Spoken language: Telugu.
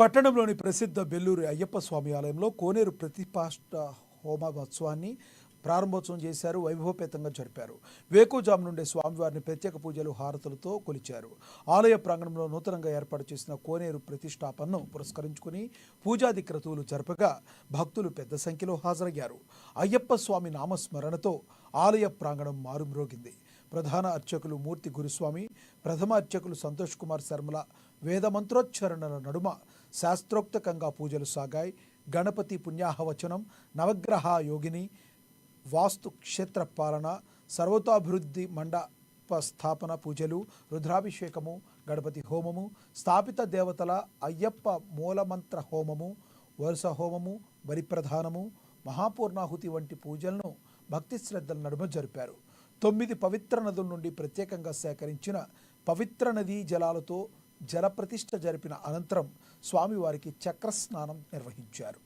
పట్టణంలోని ప్రసిద్ధ బెల్లూరి అయ్యప్ప స్వామి ఆలయంలో కోనేరు ప్రతిపాష్ట హోమోత్సవాన్ని ప్రారంభోత్సవం చేశారు వైభవపేతంగా జరిపారు. వేకుజాము నుండే స్వామివారిని ప్రత్యేక పూజలు హారతులతో కొలిచారు. ఆలయ ప్రాంగణంలో నూతనంగా ఏర్పాటు చేసిన కోనేరు ప్రతిష్టాపనను పురస్కరించుకుని పూజాది క్రతువులు జరపగా భక్తులు పెద్ద సంఖ్యలో హాజరయ్యారు. అయ్యప్ప స్వామి నామస్మరణతో ఆలయ ప్రాంగణం మారుమ్రోగింది. ప్రధాన అర్చకులు మూర్తి గురుస్వామి ప్రథమ అర్చకులు సంతోష్ కుమార్ శర్మల వేదమంత్రోచ్చరణల నడుమ శాస్త్రోక్తకంగా పూజలు సాగాయి. గణపతి పుణ్యాహవచనం నవగ్రహ యోగిని వాస్తు క్షేత్ర పాలన సర్వతోభివృద్ధి మండప స్థాపన పూజలు రుద్రాభిషేకము గణపతి హోమము స్థాపిత దేవతల అయ్యప్ప మూలమంత్ర హోమము వరుస హోమము బలిప్రధానము మహాపూర్ణాహుతి వంటి పూజలను భక్తి శ్రద్ధల నడుమ జరిపారు. తొమ్మిది పవిత్ర నదుల నుండి ప్రత్యేకంగా సేకరించిన పవిత్ర నదీ జలాలతో జలప్రతిష్ఠ జరిపిన అనంతరం స్వామివారికి చక్రస్నానం నిర్వహించారు.